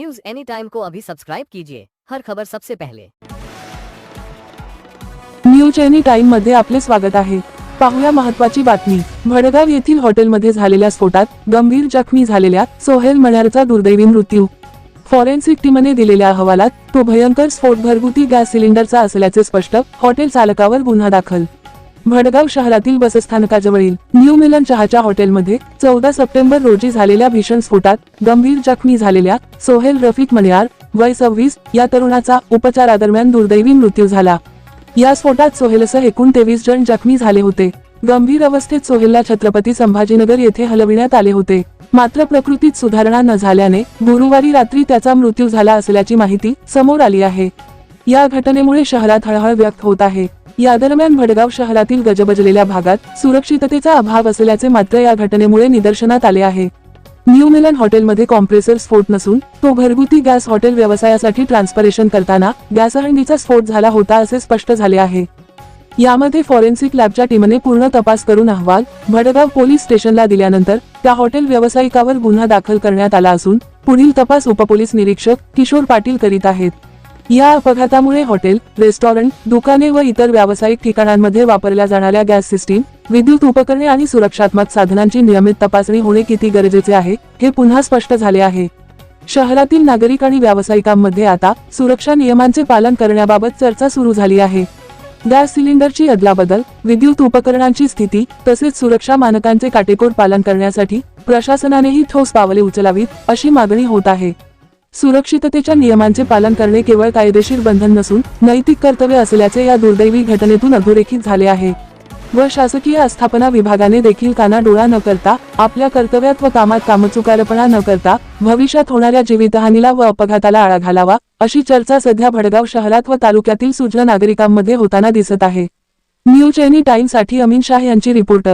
Any time को अभी subscribe कीजिए हर खबर सबसे पहले। न्यूज एनी टाइममध्ये आपले स्वागत आहे. पाहूया महत्वाची बातमी. भडगाव येथील हॉटेलमध्ये झालेल्या स्फोटात गंभीर जखमी झालेल्या सोहेल मणारचा दुर्दैवी मृत्यू. फॉरेन्सिक टीमने दिलेल्या अहवालात तो भयंकर स्फोट घरगुती गॅस सिलेंडरचा असल्याचे स्पष्ट हॉटेल चालकावर गुन्हा दाखल. भडगाव शहरातील बसस्थानकाजवळील न्यू मिलन चहाच्या हॉटेलमध्ये चौदा सप्टेंबर रोजी झालेल्या भीषण स्फोटात गंभीर जखमी झालेल्या सोहेल रफिक मनियार वय सव्वीस या तरुणाचा उपचारादरम्यान दुर्दैवी मृत्यू झाला. या स्फोटात सोहेलसह एकूण तेवीस जण जखमी झाले होते. गंभीर अवस्थेत सोहेलला छत्रपती संभाजीनगर येथे हलविण्यात आले होते. मात्र प्रकृतीत सुधारणा न झाल्याने गुरुवारी रात्री त्याचा मृत्यू झाला असल्याची माहिती समोर आली आहे. या घटनेमुळे शहरात हळहळ व्यक्त होत आहे. या दरम्यान भडगाव शहरातील गजबजलेल्या भागात सुरक्षिततेचा अभाव असल्याचे मात्र या घटनेमुळे निदर्शनात आले आहे. न्यू मिलन हॉटेलमध्ये कॉम्प्रेसर स्फोट नसून तो घरगुती गॅस हॉटेल व्यवसायासाठी ट्रान्सपरेशन करताना गॅसहंडीचा स्फोट झाला होता असे स्पष्ट झाले आहे. यामध्ये फॉरेन्सिक लॅबच्या टीमने पूर्ण तपास करून अहवाल भडगाव पोलीस स्टेशनला दिल्यानंतर त्या हॉटेल व्यावसायिकावर गुन्हा दाखल करण्यात आला असून पुढील तपास उपपोलीस निरीक्षक किशोर पाटील करीत आहेत. या अपघातामुळे हॉटेल रेस्टॉरंट दुकाने व इतर व्यावसायिक ठिकाणांमध्ये वापरल्या जाणाऱ्या गॅस सिस्टीम विद्युत उपकरणे आणि सुरक्षात्मक साधनांची नियमित तपासणी होणे किती गरजेचे आहे हे पुन्हा स्पष्ट झाले आहे. शहरातील नागरिक आणि व्यावसायिकांमध्ये आता सुरक्षा नियमांचे पालन करण्याबाबत चर्चा सुरू झाली आहे. गॅस सिलेंडरची अदलाबदल विद्युत उपकरणांची स्थिती तसेच सुरक्षा मानकांचे काटेकोर पालन करण्यासाठी प्रशासनानेही ठोस पावले उचलावीत अशी मागणी होत आहे. सुरक्षिततेच्या नियमांचे पालन करणे केवळ कायदेशीर बंधन नसून नैतिक कर्तव्य असल्याचे या दुर्दैवी घटनेतून अधोरेखित झाले आहे. व शासकीय आस्थापना विभागाने देखील काना डोळा न करता आपल्या कर्तव्यात व कामात कामचुकारपणा न करता भविष्यात होणाऱ्या जीवितहानीला व अपघाताला आळा घालावा अशी चर्चा सध्या भडगाव शहरात व तालुक्यातील सुज्ञ नागरिकांमध्ये होताना दिसत आहे. न्यूज एनी टाइमसाठी अमीन शाह यांची रिपोर्ट.